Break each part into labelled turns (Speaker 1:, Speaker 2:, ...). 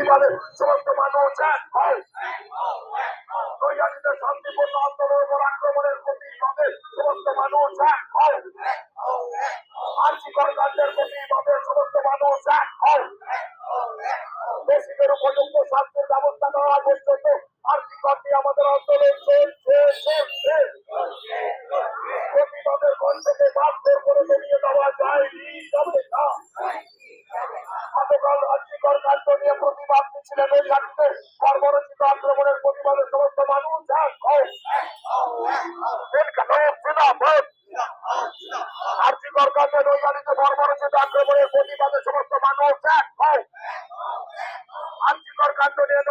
Speaker 1: প্রতিবাদে সমস্ত মানুষ এক হয়। নৈরাজ্যের শান্তিপূর্ণ আন্দোলন ও আক্রমণের প্রতিবাদে সমস্ত মানুষ এক হয়। আর্থিক কাণ্ডের প্রতিবাদে সমস্ত মানুষ এক হয়। দেশিদের শাস্তির ব্যবস্থা নেওয়া পর্যন্ত আর্থিক কাণ্ডে আমাদের আন্দোলন চলছে চলছে। প্রতিবাদের কণ্ঠকে বাধ্য করে দমিয়ে দেওয়া যায়নি যাবে না গতকাল রাজ্যকর কাণ্ড নিয়ে আক্রমণের প্রতিবাদে সমস্ত মানুষ এক জিন্দাবাদ আর্থিকর কাণ্ডে নৈহাটিতে কর্মরচিত আক্রমণের প্রতিবাদে সমস্ত মানুষ এক হয়। আর্থিকর কাণ্ড নিয়ে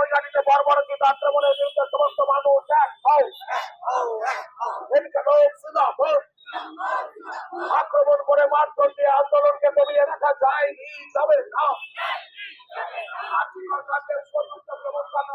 Speaker 1: বর্বরচিত আক্রমণের সমস্ত মানুষ এক হয়। আক্রমণ করে মারধর দিয়ে আন্দোলনকে দমিয়ে রাখা যায়নি। যাবে না। আর্থিক কাণ্ডের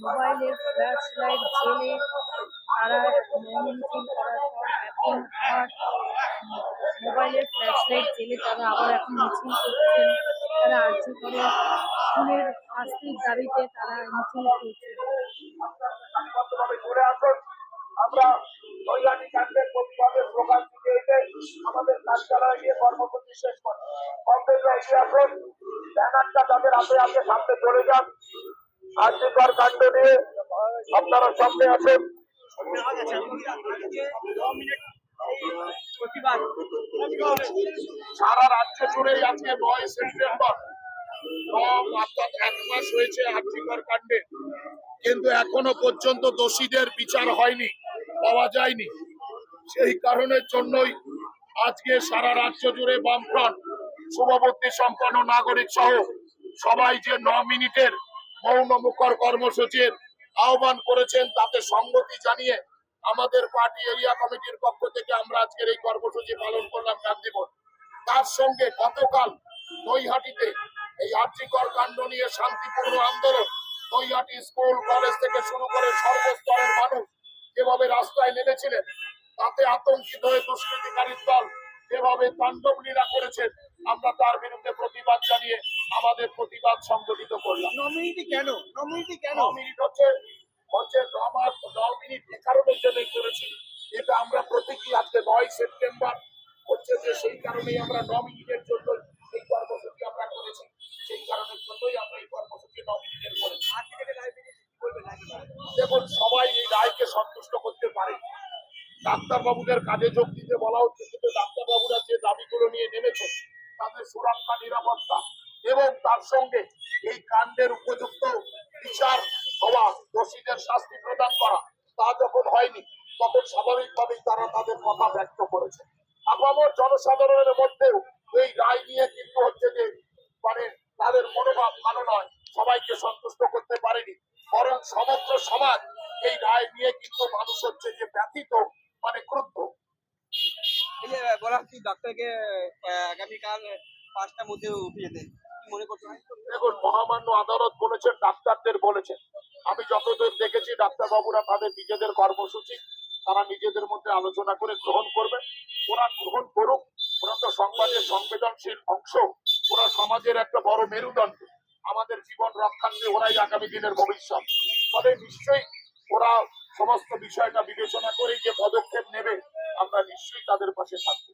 Speaker 2: মোবাইলের ফ্ল্যাশ লাইট জেলে তারা মিছিল করার পর এখন আবার মোবাইলের ফ্ল্যাশ লাইট জেলে তারা আবার এখন মিছিল করছেন তারা আর্য করে খুনের শাস্তির দাবিতে তারা মিছিল
Speaker 1: আসুন আমরা নৈহাটি কাণ্ডের প্রতিবাদের স্লোগান কার্যালয়ে গিয়ে তাদের যান। সামনে সারা রাজ্য জুড়েই আজকে নয় সেপ্টেম্বর। এক মাস হয়েছে আর্যিকর কাণ্ডে। কিন্তু এখনও পর্যন্ত দোষীদের বিচার হয়নি, পাওয়া যায়নি। সেই কারণের জন্যই আজকে সারা রাজ্য জুড়ে বামফ্রন্ট শুভবর্তী সম্পন্ন নাগরিক সহ সবাই যে ন মিনিটের মৌন মুখর কর্মসূচির আহ্বান করেছেন, তাতে সংগতি জানিয়ে আমাদের পার্টি এরিয়া কমিটির পক্ষ থেকে আমরা আজকের এই কর্মসূচি পালন করলাম গান্ধীবন তার সঙ্গে গতকাল নৈহাটিতে এই আর্যিকর কাণ্ড নিয়ে শান্তিপূর্ণ আন্দোলন, নৈহাটি স্কুল, কলেজ থেকে শুরু করে সর্বস্তরের মানুষ যেভাবে রাস্তায় নেমেছিলেন তাতে আতঙ্কিত হয়ে দুষ্কৃতিকারী দল যেভাবে তাণ্ডব লীলা করেছেন আমরা তার বিরুদ্ধে প্রতিবাদ জানিয়ে আমাদের প্রতিবাদ সংগঠিত করলাম।
Speaker 3: নমিনিটি কেন? নমিনিটি কেন?
Speaker 1: মিনিট হচ্ছে হচ্ছে আমার ন মিনিট কারণের জন্যই করেছি এটা আমরা প্রতীকী আজকে নয় সেপ্টেম্বর হচ্ছে যে সেই কারণেই আমরা ন মিনিটের জন্য এই কর্মসূচি আমরা করেছি। সেই কারণের জন্যই আমরা এই কর্মসূচি ন মিনিটের করেছি। দেখুন সবাই এই রায়কে সন্তুষ্ট করতে পারে। ডাক্তারবাবুদের কাজে যোগ দিতে বলা হচ্ছে, কিন্তু ডাক্তারবাবুরা যে দাবিগুলো নিয়ে নেমেছে, তাদের সুরক্ষা, নিরাপত্তা এবং তার সঙ্গে এই কাণ্ডের উপযুক্ত বিচার হওয়া, দোষীদের শাস্তি প্রদান করা, তা যখন হয়নি, তখন স্বাভাবিকভাবেই তারা তাদের কথা ব্যক্ত করেছে। আপামর জনসাধারণের মধ্যেও এই রায় নিয়ে কিন্তু হচ্ছে যে মানে তাদের মনোভাব ভালো নয়, সবাইকে সন্তুষ্ট করতে পারেনি। বরং সমগ্র সমাজ এই রায় নিয়ে কিন্তু মানুষ হচ্ছে যে ব্যথিত মানে ক্রুদ্ধ
Speaker 3: এই যে বলা হচ্ছে ডাক্তারকে আগামীকাল পাঁচটার মধ্যে উঠে যেতে মনে করতে
Speaker 1: দেখুন মহামান্য আদালত বলেছেন ডাক্তারদের বলেছেন। আমি যতদূর দেখেছি ডাক্তার বাবুরা তাদের নিজেদের কর্মসূচি তারা নিজেদের মধ্যে আলোচনা করে গ্রহণ করবে। ওরা গ্রহণ করুক ওরা তো সংবাদের সংবেদনশীল অংশ ওরা সমাজের একটা বড় মেরুদণ্ড। আমাদের জীবন রক্ষার্থে ওরাই আগামী দিনের ভবিষ্যৎ। তবে নিশ্চয়ই ওরা সমস্ত বিষয়টা বিবেচনা করে যে পদক্ষেপ নেবে আমরা নিশ্চয়ই তাদের পাশে থাকব।